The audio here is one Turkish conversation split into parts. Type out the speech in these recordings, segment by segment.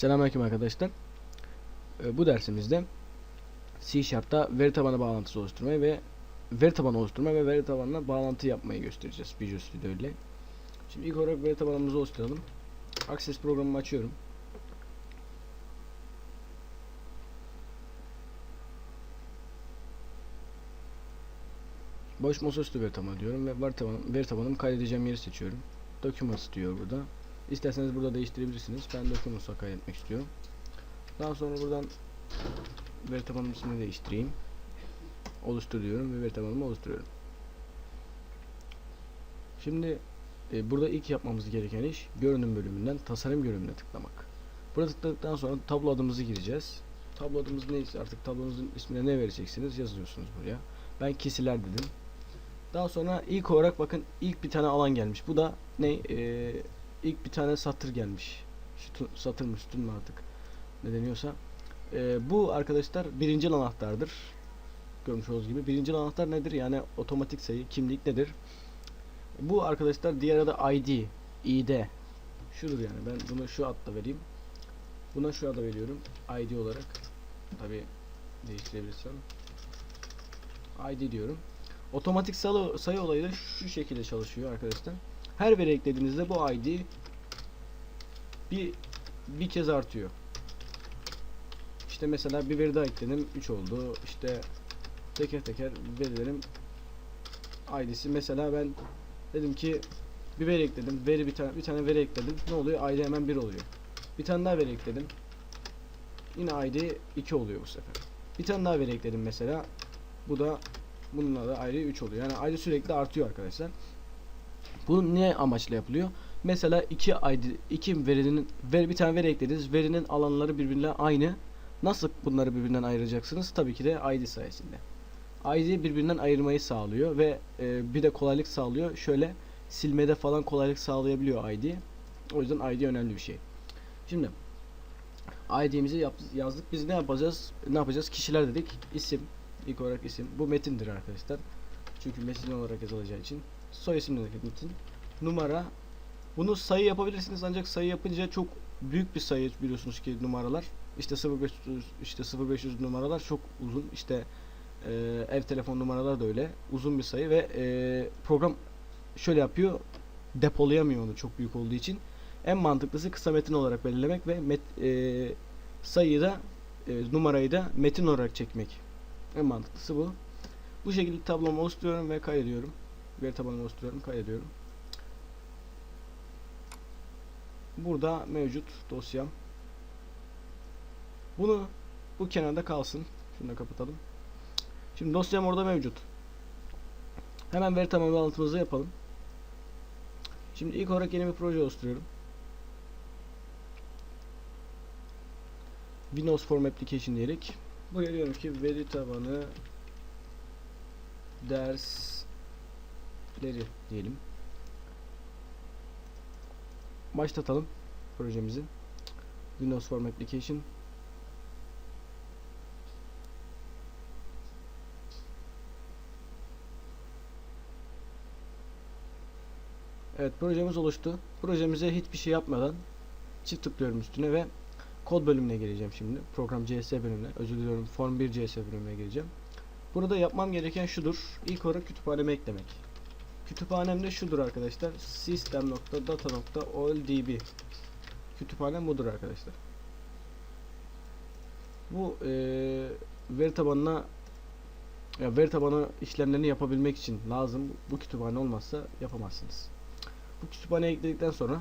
Selamünaleyküm arkadaşlar. Ee, Bu dersimizde C Sharp'ta veri tabanı bağlantısı oluşturmayı ve veri tabanı oluşturma ve veri tabanına bağlantı yapmayı göstereceğiz Visual Studio ile. Şimdi ilk olarak veri tabanımızı oluşturalım. Access programımı açıyorum. Boş masaüstü veri tabanı diyorum ve veri, tabanım, veri tabanımı kaydedeceğim yeri seçiyorum. Documents diyor burada. İsterseniz burada değiştirebilirsiniz. Ben Documents'a kaydetmek istiyorum. Daha sonra buradan veri tabanının ismini değiştireyim. Oluştur diyorum ve veri tabanımı oluşturuyorum. Şimdi e, burada ilk yapmamız gereken iş görünüm bölümünden tasarım görünümüne tıklamak. Burada tıkladıktan sonra tablo adımızı gireceğiz. Tablo adımız neyse artık tablonuzun ismine ne vereceksiniz yazıyorsunuz buraya. Ben kesiler dedim. Daha sonra ilk olarak bakın ilk bir tane alan gelmiş. Bu da ne? Ee, ilk bir tane satır gelmiş. Sütun, satır mı sütun mu artık ne deniyorsa. Ee, bu arkadaşlar birinci anahtardır. Görmüş olduğunuz gibi. Birinci anahtar nedir? Yani otomatik sayı, kimlik nedir? Bu arkadaşlar diğer adı ID, ID. Şudur yani. Ben bunu şu adla vereyim. Buna şu adı veriyorum. ID olarak. Tabi değiştirebilirsem. ID diyorum. Otomatik sayı olayı da şu şekilde çalışıyor arkadaşlar. Her veri eklediğinizde bu ID bir bir kez artıyor. İşte mesela bir veri daha ekledim 3 oldu. İşte teker teker verilerim ID'si mesela ben dedim ki bir veri ekledim. Veri bir tane bir tane veri ekledim. Ne oluyor? ID hemen 1 oluyor. Bir tane daha veri ekledim. Yine ID 2 oluyor bu sefer. Bir tane daha veri ekledim mesela. Bu da bununla da ayrı 3 oluyor. Yani ayrı sürekli artıyor arkadaşlar. Bu ne amaçla yapılıyor? Mesela iki ID, iki verinin ver bir tane veri eklediniz. Verinin alanları birbirine aynı. Nasıl bunları birbirinden ayıracaksınız? Tabii ki de ID sayesinde. ID birbirinden ayırmayı sağlıyor ve e, bir de kolaylık sağlıyor. Şöyle silmede falan kolaylık sağlayabiliyor ID. O yüzden ID önemli bir şey. Şimdi ID'mizi yazdık. Biz ne yapacağız? Ne yapacağız? Kişiler dedik. İsim. İlk olarak isim. Bu metindir arkadaşlar. Çünkü metin olarak yazılacağı için. Soy isim dedik metin. Numara. Bunu sayı yapabilirsiniz ancak sayı yapınca çok büyük bir sayı biliyorsunuz ki numaralar. İşte 0500 işte 0500 numaralar çok uzun. İşte e, ev telefon numaralar da öyle. Uzun bir sayı ve e, program şöyle yapıyor. Depolayamıyor onu çok büyük olduğu için. En mantıklısı kısa metin olarak belirlemek ve met, e, sayıyı da e, numarayı da metin olarak çekmek. En mantıklısı bu. Bu şekilde tablomu oluşturuyorum ve kaydediyorum. Veri tabanımı oluşturuyorum, kaydediyorum. Burada mevcut dosyam. Bunu bu kenarda kalsın. Şunu da kapatalım. Şimdi dosyam orada mevcut. Hemen veri tabanı bağlantımızı yapalım. Şimdi ilk olarak yeni bir proje oluşturuyorum. Windows Form Application diyerek buraya diyorum ki veri tabanı dersleri diyelim. Başlatalım projemizi. Windows Form Application Evet projemiz oluştu. Projemize hiçbir şey yapmadan çift tıklıyorum üstüne ve kod bölümüne geleceğim şimdi. Program CS bölümüne. Özür diliyorum. Form 1 CS bölümüne geleceğim. Burada yapmam gereken şudur. İlk olarak kütüphaneme eklemek. Kütüphanem de şudur arkadaşlar. System.data.oldb Kütüphanem budur arkadaşlar. Bu eee veri tabanına ya veri tabanı işlemlerini yapabilmek için lazım. Bu kütüphane olmazsa yapamazsınız. Bu kütüphaneye ekledikten sonra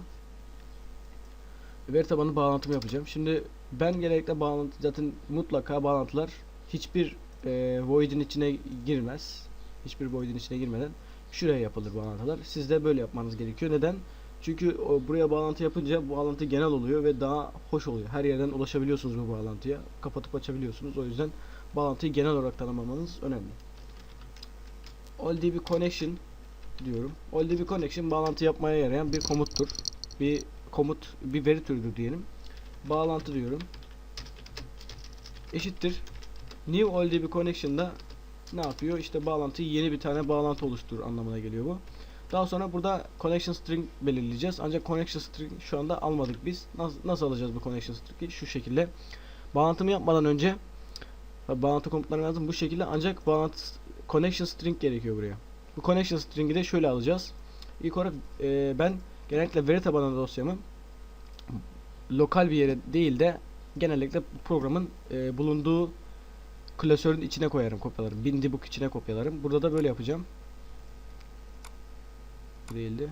veri tabanı bağlantımı yapacağım. Şimdi ben genellikle bağlantı zaten mutlaka bağlantılar hiçbir e, void'in içine girmez. Hiçbir void'in içine girmeden şuraya yapılır bağlantılar. Siz de böyle yapmanız gerekiyor. Neden? Çünkü buraya bağlantı yapınca bu bağlantı genel oluyor ve daha hoş oluyor. Her yerden ulaşabiliyorsunuz bu bağlantıya. Kapatıp açabiliyorsunuz. O yüzden bağlantıyı genel olarak tanımlamanız önemli. OLDB connection diyorum. OLDB connection bağlantı yapmaya yarayan bir komuttur. Bir komut, bir veri türüdür diyelim. Bağlantı diyorum. Eşittir. New OLDB connection'da ne yapıyor? İşte bağlantıyı yeni bir tane bağlantı oluşturur anlamına geliyor bu. Daha sonra burada connection string belirleyeceğiz. Ancak connection string şu anda almadık biz. Nasıl, nasıl alacağız bu connection string'i? Şu şekilde. Bağlantımı yapmadan önce bağlantı komutları lazım bu şekilde ancak bağlantı connection string gerekiyor buraya. Bu connection string'i de şöyle alacağız. İlk olarak e, ben genellikle veri tabanı dosyamı lokal bir yere değil de genellikle programın e, bulunduğu klasörün içine koyarım kopyalarım. Bindbook içine kopyalarım. Burada da böyle yapacağım. Değildi.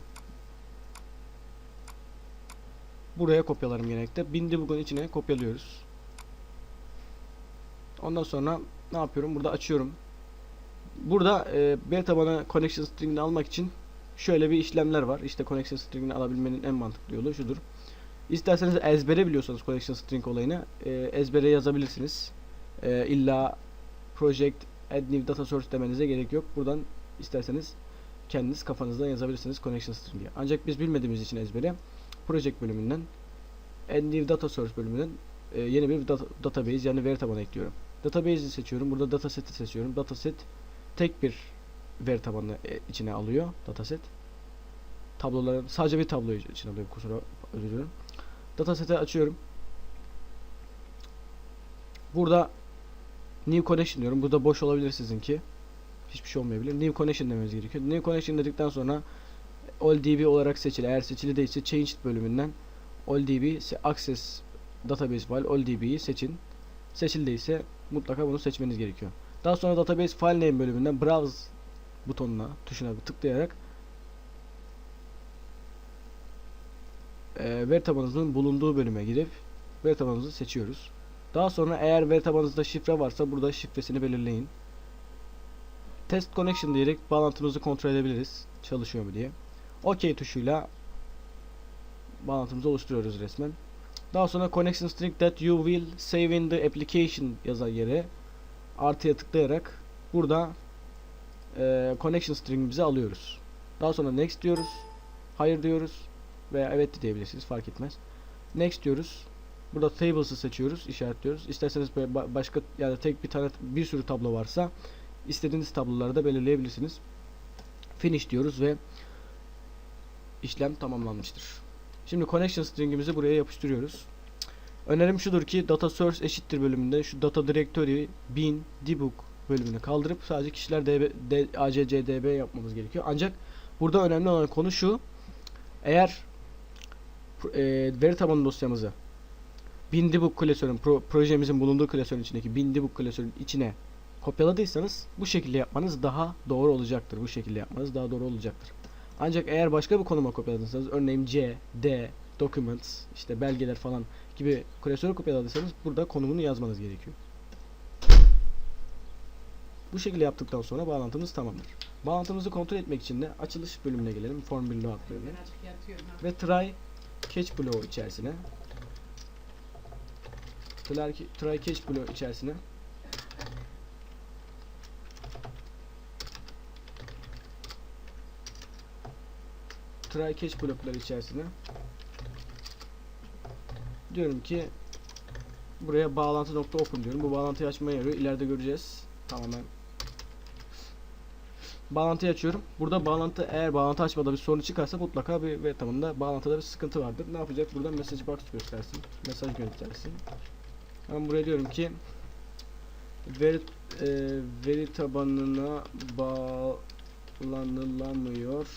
Buraya kopyalarım genellikle. Bindbook'un içine kopyalıyoruz. Ondan sonra ne yapıyorum? Burada açıyorum. Burada e, veri tabanı connection string'ini almak için şöyle bir işlemler var. İşte connection string'ini alabilmenin en mantıklı yolu şudur. İsterseniz ezbere biliyorsanız connection string olayını e, ezbere yazabilirsiniz. E, illa project add new data source demenize gerek yok. Buradan isterseniz kendiniz kafanızdan yazabilirsiniz connection string'i. Ancak biz bilmediğimiz için ezbere project bölümünden add new data source bölümünden e, yeni bir data, database yani veri tabanı ekliyorum. Database'i seçiyorum. Burada dataset'i seçiyorum. Dataset tek bir veri tabanını e, içine alıyor dataset. Tabloların sadece bir tabloyu içine alıyor. Kusura özür dilerim. Dataset'i açıyorum. Burada new connection diyorum. Burada boş olabilir sizinki. Hiçbir şey olmayabilir. New connection dememiz gerekiyor. New connection dedikten sonra all olarak seçili. Eğer seçili değilse changed bölümünden all access database file all seçin. Seçildiyse mutlaka bunu seçmeniz gerekiyor. Daha sonra database file name bölümünden browse butonuna tuşuna tıklayarak e, veri tabanınızın bulunduğu bölüme girip veri tabanınızı seçiyoruz. Daha sonra eğer veri tabanınızda şifre varsa burada şifresini belirleyin. Test connection diyerek bağlantımızı kontrol edebiliriz. Çalışıyor mu diye. OK tuşuyla bağlantımızı oluşturuyoruz resmen. Daha sonra connection string that you will save in the application yazan yere artıya tıklayarak burada e, connection stringimizi alıyoruz. Daha sonra next diyoruz. Hayır diyoruz. Veya evet de diyebilirsiniz fark etmez. Next diyoruz. Burada tables'ı seçiyoruz, işaretliyoruz. İsterseniz böyle ba- başka yani tek bir tane bir sürü tablo varsa istediğiniz tabloları da belirleyebilirsiniz. Finish diyoruz ve işlem tamamlanmıştır. Şimdi connection stringimizi buraya yapıştırıyoruz. Önerim şudur ki data source eşittir bölümünde şu data directory bin debug bölümünü kaldırıp sadece kişiler db, d, accdb yapmamız gerekiyor. Ancak burada önemli olan konu şu. Eğer e, veri tabanı dosyamızı bin debug klasörün pro, projemizin bulunduğu klasörün içindeki bin debug klasörün içine kopyaladıysanız bu şekilde yapmanız daha doğru olacaktır. Bu şekilde yapmanız daha doğru olacaktır. Ancak eğer başka bir konuma kopyaladıysanız örneğin C, D, documents, işte belgeler falan gibi klasörü kopyaladıysanız burada konumunu yazmanız gerekiyor. Bu şekilde yaptıktan sonra bağlantımız tamamdır. Bağlantımızı kontrol etmek için de açılış bölümüne gelelim. Form 1 load bölümüne. Ve try catch bloğu içerisine try, catch bloğu içerisine try catch blokları içerisine diyorum ki buraya bağlantı nokta open diyorum. Bu bağlantıyı açmaya yarıyor. İleride göreceğiz. Tamamen bağlantıyı açıyorum. Burada bağlantı eğer bağlantı açmada bir sorun çıkarsa mutlaka bir ve tamamında bağlantıda bir sıkıntı vardır. Ne yapacak? Burada message box göstersin. Mesaj göndersin. Ben buraya diyorum ki veri e, veri tabanına bağlanılamıyor.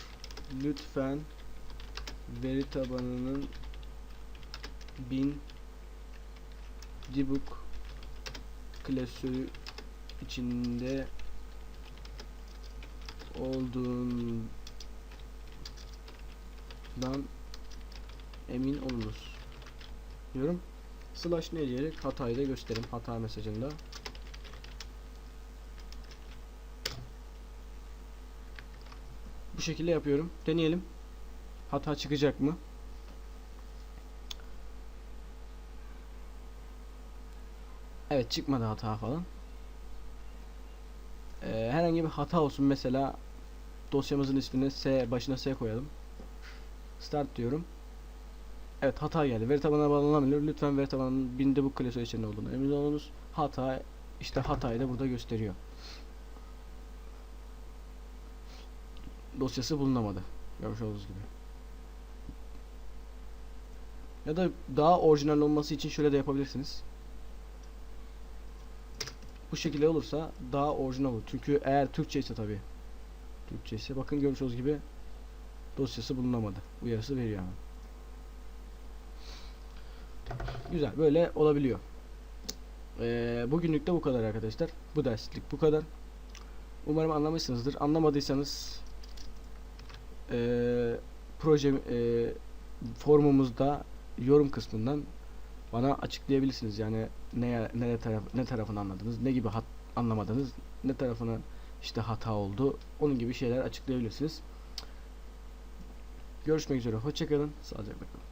Lütfen veri tabanının bin debug klasörü içinde olduğundan emin olunuz diyorum. Slash ne diyerek hatayı da gösterim hata mesajında. Bu şekilde yapıyorum. Deneyelim. Hata çıkacak mı? Evet çıkmadı hata falan. Ee, herhangi bir hata olsun mesela dosyamızın ismini S başına S koyalım. Start diyorum. Evet hata geldi. Veri tabanına bağlanamıyor. Lütfen veri tabanının binde bu klasör içinde olduğunu emin olunuz. Hata işte hatayı da burada gösteriyor. Dosyası bulunamadı. Görmüş olduğunuz gibi. Ya da daha orijinal olması için şöyle de yapabilirsiniz. Bu şekilde olursa daha orijinal olur. Çünkü eğer Türkçe ise tabi. Türkçe ise bakın görmüş olduğunuz gibi dosyası bulunamadı. Uyarısı veriyor hemen. Güzel böyle olabiliyor. Ee, bugünlük de bu kadar arkadaşlar. Bu derslik bu kadar. Umarım anlamışsınızdır. Anlamadıysanız eee proje eee, formumuzda yorum kısmından bana açıklayabilirsiniz. Yani ne ne taraf ne tarafını anladınız, ne gibi hat, anlamadınız, ne tarafına işte hata oldu. Onun gibi şeyler açıklayabilirsiniz. Görüşmek üzere. Hoşçakalın. Sağlıcakla kalın.